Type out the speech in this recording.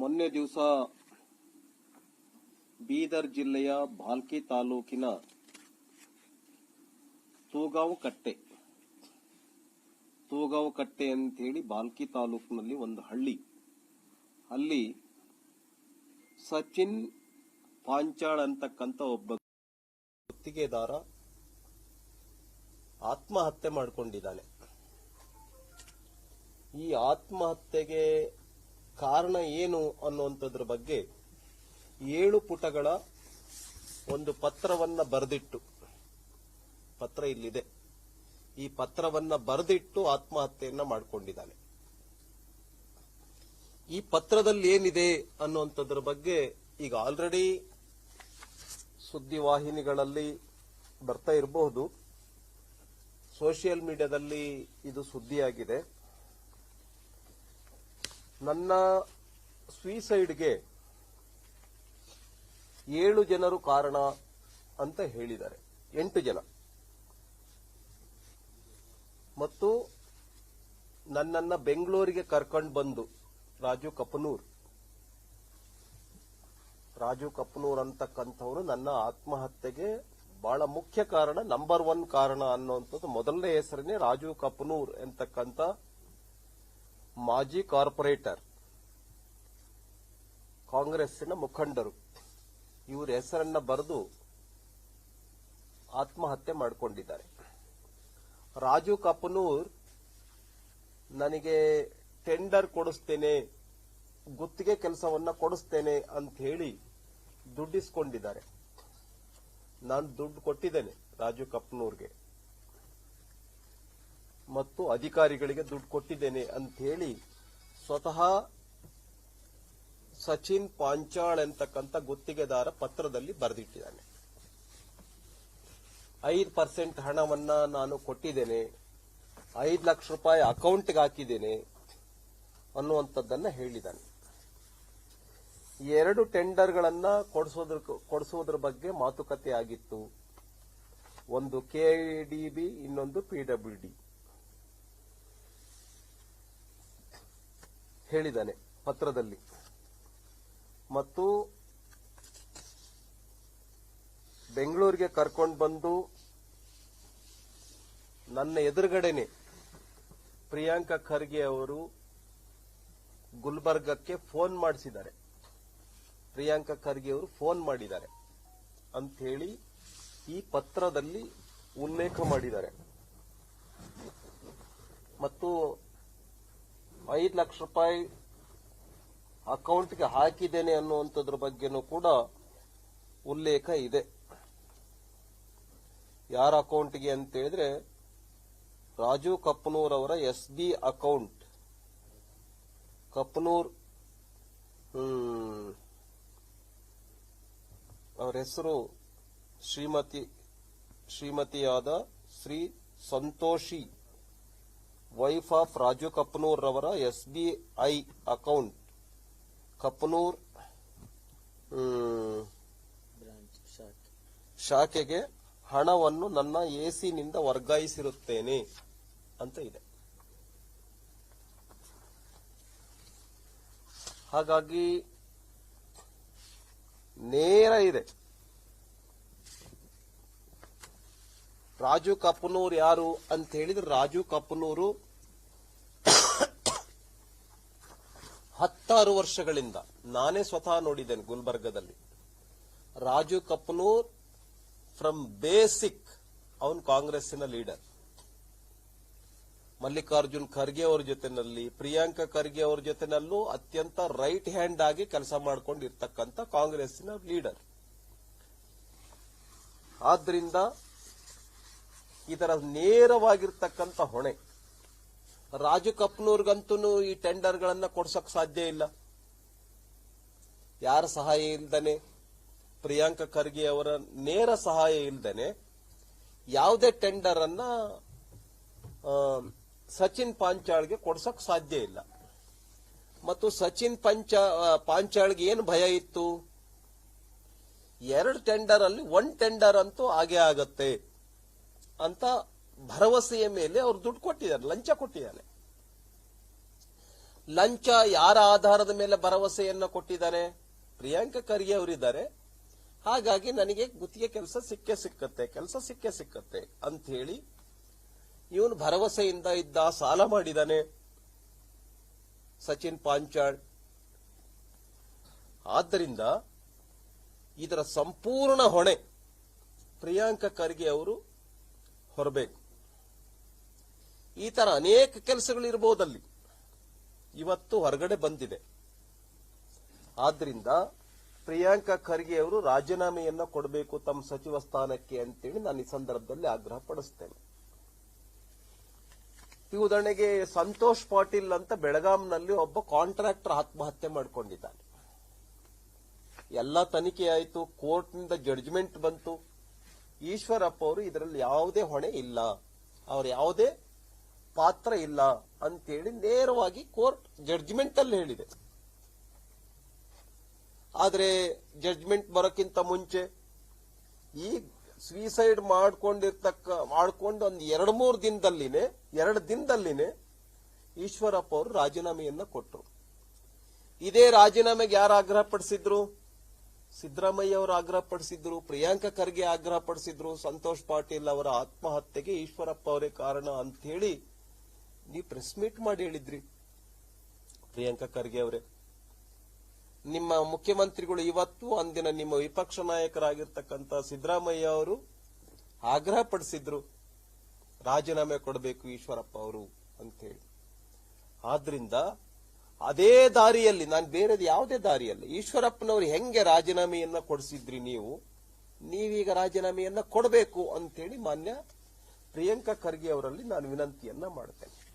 ಮೊನ್ನೆ ದಿವಸ ಬೀದರ್ ಜಿಲ್ಲೆಯ ಭಾಲ್ಕಿ ತಾಲೂಕಿನ ತೂಗಾವ್ ಕಟ್ಟೆ. ತೂಗಾವ್ ಕಟ್ಟೆ ಅಂತೇಳಿ ಬಾಲ್ಕಿ ತಾಲೂಕಿನಲ್ಲಿ ಒಂದು ಹಳ್ಳಿ. ಅಲ್ಲಿ ಸಚಿನ್ ಪಾಂಚಾಳ್ ಅಂತಕ್ಕಂಥ ಒಬ್ಬ ಗುತ್ತಿಗೆದಾರ ಆತ್ಮಹತ್ಯೆ ಮಾಡಿಕೊಂಡಿದ್ದಾನೆ. ಈ ಆತ್ಮಹತ್ಯೆಗೆ ಕಾರಣ ಏನು ಅನ್ನುವಂಥದ್ರ ಬಗ್ಗೆ ಏಳು ಪುಟಗಳ ಒಂದು ಪತ್ರವನ್ನ ಬರೆದಿಟ್ಟು, ಪತ್ರ ಇಲ್ಲಿದೆ. ಈ ಪತ್ರವನ್ನ ಬರೆದಿಟ್ಟು ಆತ್ಮಹತ್ಯೆಯನ್ನ ಮಾಡಿಕೊಂಡಿದ್ದಾನೆ. ಈ ಪತ್ರದಲ್ಲಿ ಏನಿದೆ ಅನ್ನುವಂಥದ್ರ ಬಗ್ಗೆ ಈಗ ಆಲ್ರೆಡಿ ಸುದ್ದಿವಾಹಿನಿಗಳಲ್ಲಿ ಬರ್ತಾ ಇರಬಹುದು. ಸೋಷಿಯಲ್ ಮೀಡಿಯಾದಲ್ಲಿ ಇದು ಸುದ್ದಿಯಾಗಿದೆ. ನನ್ನ ಸ್ವೀಸೈಡ್ಗೆ ಏಳು ಜನರು ಕಾರಣ ಅಂತ ಹೇಳಿದ್ದಾರೆ. ಎಂಟು ಜನ. ಮತ್ತು ನನ್ನನ್ನ ಬೆಂಗಳೂರಿಗೆ ಕರ್ಕೊಂಡು ಬಂದು ರಾಜು ಕಪನೂರ್ ರಾಜು ಕಪನೂರ್ ಅಂತಕ್ಕಂಥವರು ನನ್ನ ಆತ್ಮಹತ್ಯೆಗೆ ಬಹಳ ಮುಖ್ಯ ಕಾರಣ ನಂಬರ್ ಒನ್ ಕಾರಣ ಅನ್ನುವಂಥದ್ದು ಮೊದಲನೇ ಹೆಸರನ್ನೇ ರಾಜು ಕಪನೂರ್ ಎಂತಕ್ಕಂಥ ಮಾಜಿ ಕಾರ್ಪೊರೇಟರ್, ಕಾಂಗ್ರೆಸ್ಸಿನ ಮುಖಂಡರು. ಇವರ ಹೆಸರನ್ನ ಬರೆದು ಆತ್ಮಹತ್ಯೆ ಮಾಡಿಕೊಂಡಿದ್ದಾರೆ. ರಾಜು ಕಪನೂರ್, ನನಗೆ ಟೆಂಡರ್ ಕೊಡಿಸ್ತೇನೆ, ಗುತ್ತಿಗೆ ಕೆಲಸವನ್ನ ಕೊಡಿಸ್ತೇನೆ ಅಂತ ಹೇಳಿ ದುಡ್ಡಿಸ್ಕೊಂಡಿದ್ದಾರೆ. ನಾನು ದುಡ್ಡು ಕೊಟ್ಟಿದ್ದೇನೆ ರಾಜು ಕಪ್ನೂರ್ಗೆ. ಮತ್ತು ಅಧಿಕಾರಿಗಳಿಗೆ ದುಡ್ಡು ಕೊಟ್ಟಿದ್ದೇನೆ ಅಂತ ಹೇಳಿ ಸ್ವತಃ ಸಚಿನ್ ಪಾಂಚಾಳ್ ಎಂತಕ್ಕಂತ ಗುತ್ತಿಗೆದಾರ ಪತ್ರದಲ್ಲಿ ಬರೆದಿಟ್ಟಿದ್ದಾನೆ. ಐದು ಪರ್ಸೆಂಟ್ ಹಣವನ್ನ ನಾನು ಕೊಟ್ಟಿದ್ದೇನೆ, ಐದು ಲಕ್ಷ ರೂಪಾಯಿ ಅಕೌಂಟ್ಗೆ ಹಾಕಿದ್ದೇನೆ ಅನ್ನುವಂಥದ್ದನ್ನ ಹೇಳಿದ್ದಾನೆ. ಎರಡು ಟೆಂಡರ್ಗಳನ್ನ ಕೊಡಿಸೋದ್ರ ಕೊಡಿಸೋದ್ರ ಬಗ್ಗೆ ಮಾತುಕತೆ ಆಗಿತ್ತು. ಒಂದು ಕೆಡಿಬಿ ಇನ್ನೊಂದು ಪಿಡಬ್ಲ್ಯೂ ಹೇಳಿದ್ದಾನೆ ಪತ್ರದಲ್ಲಿ. ಮತ್ತು ಬೆಂಗಳೂರಿಗೆ ಕರ್ಕೊಂಡು ಬಂದು ನನ್ನ ಎದುರುಗಡೆನೆ ಪ್ರಿಯಾಂಕಾ ಖರ್ಗೆ ಅವರು ಗುಲ್ಬರ್ಗಕ್ಕೆ ಫೋನ್ ಮಾಡಿಸಿದ್ದಾರೆ. ಪ್ರಿಯಾಂಕಾ ಖರ್ಗೆ ಅವರು ಫೋನ್ ಮಾಡಿದ್ದಾರೆ ಅಂತ ಈ ಪತ್ರದಲ್ಲಿ ಉಲ್ಲೇಖ ಮಾಡಿದ್ದಾರೆ. ಮತ್ತು ಐದು ಲಕ್ಷ ರೂಪಾಯಿ ಅಕೌಂಟ್ಗೆ ಹಾಕಿದ್ದೇನೆ ಅನ್ನುವಂಥದ್ರ ಬಗ್ಗೆನೂ ಕೂಡ ಉಲ್ಲೇಖ ಇದೆ. ಯಾರ ಅಕೌಂಟ್ಗೆ ಅಂತ ಹೇಳಿದ್ರೆ ರಾಜು ಕಪ್ಪನೂರ್ ಅವರ ಎಸ್ ಬಿ ಅಕೌಂಟ್. ಕಪ್ಪನೂರ್ ಅವರ ಹೆಸರು ಶ್ರೀಮತಿ, ಶ್ರೀಮತಿಯಾದ ಶ್ರೀ ಸಂತೋಷಿ. ವೈಫ್ ಆಫ್ ರಾಜು ಕಪ್ಪನೂರ್ ರವರ S B I account. Kappanur ಶಾಖೆಗೆ ಹಣವನ್ನು ನನ್ನ ಎಸಿನಿಂದ ವರ್ಗಾಯಿಸಿರುತ್ತೇನೆ ಅಂತ ಇದೆ. ಹಾಗಾಗಿ ನೇರ ಇದೆ. ರಾಜು ಕಪ್ಪನೂರ್ ಯಾರು ಅಂತ ಹೇಳಿದ್ರೆ ರಾಜು ಕಪ್ಪನೂರು ಹತ್ತಾರು ವರ್ಷಗಳಿಂದ ನಾನೇ ಸ್ವತಃ ನೋಡಿದ್ದೇನೆ ಗುಲ್ಬರ್ಗದಲ್ಲಿ. ರಾಜು ಕಪ್ನೂರ್ ಫ್ರಮ್ ಬೇಸಿಕ್ ಅವನು ಕಾಂಗ್ರೆಸ್ಸಿನ ಲೀಡರ್ ಮಲ್ಲಿಕಾರ್ಜುನ್ ಖರ್ಗೆ ಅವರ ಜೊತೆನಲ್ಲಿ, ಪ್ರಿಯಾಂಕಾ ಖರ್ಗೆ ಅವರ ಜೊತೆನಲ್ಲೂ ಅತ್ಯಂತ ರೈಟ್ ಹ್ಯಾಂಡ್ ಆಗಿ ಕೆಲಸ ಮಾಡಿಕೊಂಡಿರ್ತಕ್ಕಂಥ ಕಾಂಗ್ರೆಸ್ಸಿನ ಲೀಡರ್ ಆದ್ರಿಂದ ಇದರ ನೇರವಾಗಿರ್ತಕ್ಕಂಥ ಹೊಣೆ ರಾಜು ಕಪ್ನೂರ್ಗಂತೂ ಈ ಟೆಂಡರ್ಗಳನ್ನ ಕೊಡ್ಸಕ್ ಸಾಧ್ಯ ಇಲ್ಲ. ಯಾರ ಸಹಾಯ ಇಲ್ದನೆ ಪ್ರಿಯಾಂಕ ಖರ್ಗೆ ಅವರ ನೇರ ಸಹಾಯ ಇಲ್ದನೆ ಯಾವುದೇ ಟೆಂಡರ್ ಅನ್ನ ಸಚಿನ್ ಪಾಂಚಾಳ್ಗೆ ಕೊಡ್ಸಕ್ ಸಾಧ್ಯ ಇಲ್ಲ. ಮತ್ತು ಸಚಿನ್ ಪಂಚ ಪಾಂಚಾಳ್ಗೆ ಏನು ಭಯ ಇತ್ತು? ಎರಡು ಟೆಂಡರ್ ಅಲ್ಲಿ ಒನ್ ಟೆಂಡರ್ ಅಂತೂ ಆಗೇ ಆಗತ್ತೆ ಅಂತ ಭರವಸೆಯ ಮೇಲೆ ಅವ್ರು ದುಡ್ಡು ಕೊಟ್ಟಿದ್ದಾರೆ, ಲಂಚ ಕೊಟ್ಟಿದ್ದಾನೆ ಲಂಚ ಯಾರ ಆಧಾರದ ಮೇಲೆ ಭರವಸೆಯನ್ನ ಕೊಟ್ಟಿದ್ದಾರೆ? ಪ್ರಿಯಾಂಕ ಖರ್ಗೆ ಅವರಿದ್ದಾರೆ. ಹಾಗಾಗಿ ನನಗೆ ಗುತ್ತಿಗೆ ಕೆಲಸ ಸಿಕ್ಕೇ ಸಿಕ್ಕತ್ತೆ, ಕೆಲಸ ಸಿಕ್ಕೇ ಸಿಕ್ಕತ್ತೆ ಅಂತ ಹೇಳಿ ಇವನು ಭರವಸೆಯಿಂದ ಇದ್ದ ಸಾಲ ಮಾಡಿದಾನೆ ಸಚಿನ್ ಪಾಂಚಾಳ್. ಆದ್ದರಿಂದ ಇದರ ಸಂಪೂರ್ಣ ಹೊಣೆ ಪ್ರಿಯಾಂಕ ಖರ್ಗೆ ಅವರು ಹೊರಬೇಕು. ಈ ತರ ಅನೇಕ ಕೆಲಸಗಳು ಇರ್ಬೋದು ಅಲ್ಲಿ ಇವತ್ತು ಹೊರಗಡೆ ಬಂದಿದೆ. ಆದ್ರಿಂದ ಪ್ರಿಯಾಂಕ ಖರ್ಗೆ ಅವರು ರಾಜೀನಾಮೆಯನ್ನ ಕೊಡಬೇಕು ತಮ್ಮ ಸಚಿವ ಸ್ಥಾನಕ್ಕೆ ಅಂತೇಳಿ ನಾನು ಈ ಸಂದರ್ಭದಲ್ಲಿ ಆಗ್ರಹ ಪಡಿಸ್ತೇನೆ. ಈ ಉದಾಹರಣೆಗೆ ಸಂತೋಷ್ ಪಾಟೀಲ್ ಅಂತ ಬೆಳಗಾಂನಲ್ಲಿ ಒಬ್ಬ ಕಾಂಟ್ರಾಕ್ಟರ್ ಆತ್ಮಹತ್ಯೆ ಮಾಡಿಕೊಂಡಿದ್ದಾನೆ. ಎಲ್ಲ ತನಿಖೆ ಆಯಿತು, ಕೋರ್ಟ್ನಿಂದ ಜಡ್ಜ್ಮೆಂಟ್ ಬಂತು. ಈಶ್ವರಪ್ಪ ಅವರು ಇದರಲ್ಲಿ ಯಾವುದೇ ಹೊಣೆ ಇಲ್ಲ. ಅವರು ಯಾವುದೇ ಪಾತ್ರ ಇಲ್ಲ ಅಂತೇಳಿ ನೇರವಾಗಿ ಕೋರ್ಟ್ ಜಡ್ಜ್ಮೆಂಟ್ ಅಲ್ಲಿ ಹೇಳಿದೆ. ಆದ್ರೆ ಜಡ್ಜ್ಮೆಂಟ್ ಬರೋಕ್ಕಿಂತ ಮುಂಚೆ ಈ ಸ್ವೀಸೈಡ್ ಮಾಡ್ಕೊಂಡಿರ್ತಕ್ಕ, ಮಾಡ್ಕೊಂಡು ಒಂದು ಎರಡು ಮೂರು ದಿನದಲ್ಲಿನೆ, ಎರಡು ದಿನದಲ್ಲಿನೇ ಈಶ್ವರಪ್ಪ ಅವರು ರಾಜೀನಾಮೆಯನ್ನ ಕೊಟ್ಟರು ಇದೇ ರಾಜೀನಾಮೆಗೆ ಯಾರು ಆಗ್ರಹ ಪಡಿಸಿದ್ರು? ಸಿದ್ದರಾಮಯ್ಯ ಅವರು ಆಗ್ರಹ ಪಡಿಸಿದ್ರು, ಪ್ರಿಯಾಂಕ ಖರ್ಗೆ ಆಗ್ರಹ ಪಡಿಸಿದ್ರು, ಸಂತೋಷ್ ಪಾಟೀಲ್ ಅವರ ಆತ್ಮಹತ್ಯೆಗೆ ಈಶ್ವರಪ್ಪ ಅವರೇ ಕಾರಣ ಅಂತ ಹೇಳಿ ನೀವು ಪ್ರೆಸ್ ಮೀಟ್ ಮಾಡಿ ಹೇಳಿದ್ರಿ. ಪ್ರಿಯಾಂಕಾ ಖರ್ಗೆ ಅವರೇ. ನಿಮ್ಮ ಮುಖ್ಯಮಂತ್ರಿಗಳು ಇವತ್ತು ಅಂದಿನ ನಿಮ್ಮ ವಿಪಕ್ಷ ನಾಯಕರಾಗಿರ್ತಕ್ಕಂಥ ಸಿದ್ದರಾಮಯ್ಯ ಅವರು ಆಗ್ರಹ ಪಡಿಸಿದ್ರು, ರಾಜೀನಾಮೆ ಕೊಡಬೇಕು ಈಶ್ವರಪ್ಪ ಅವರು ಅಂತ ಹೇಳಿ. ಆದ್ರಿಂದ ಅದೇ ದಾರಿಯಲ್ಲಿ, ನಾನು ಬೇರೆದು ಯಾವುದೇ ದಾರಿಯಲ್ಲಿ, ಈಶ್ವರಪ್ಪನವರು ಹೆಂಗೆ ರಾಜೀನಾಮೆಯನ್ನ ಕೊಡಿಸಿದ್ರಿ ನೀವು, ನೀವೀಗ ರಾಜೀನಾಮೆಯನ್ನ ಕೊಡಬೇಕು ಅಂತೇಳಿ ಮಾನ್ಯ ಪ್ರಿಯಾಂಕಾ ಖರ್ಗೆ ಅವರಲ್ಲಿ ನಾನು ವಿನಂತಿಯನ್ನ ಮಾಡ್ತೇನೆ.